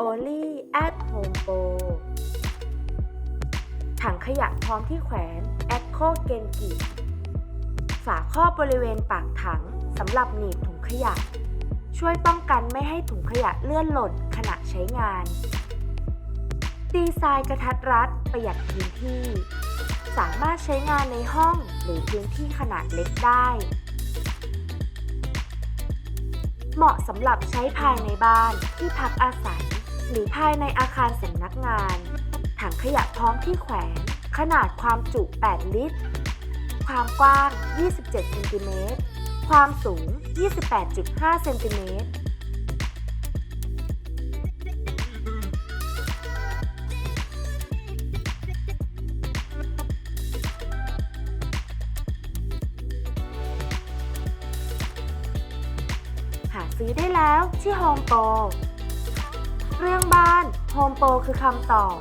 only at Home Pro ถังขยะพร้อมที่แขวน Echo g e n g i ฝาครอบบริเวณปากถังสำหรับหนีบถุงขยะ ช่วยป้องกันไม่ให้ถุงขยะเลื่อนหล่นขณะใช้งาน ดีไซน์กระทัดรัดประหยัดพื้นที่ สามารถใช้งานในห้องหรือพื้นที่ขนาดเล็กได้ เหมาะสำหรับใช้ภายในบ้านที่พักอาศัย หรือภายในอาคารสำนักงาน ถังขยะพร้อมที่แขวน ขนาดความจุ 8 ลิตร ความกว้าง 27 เซนติเมตร ความสูง 28.5 เซนติเมตรหาซื้อได้แล้วที่ Home Pro เรื่องบ้านโฮมโปรคือคำตอบ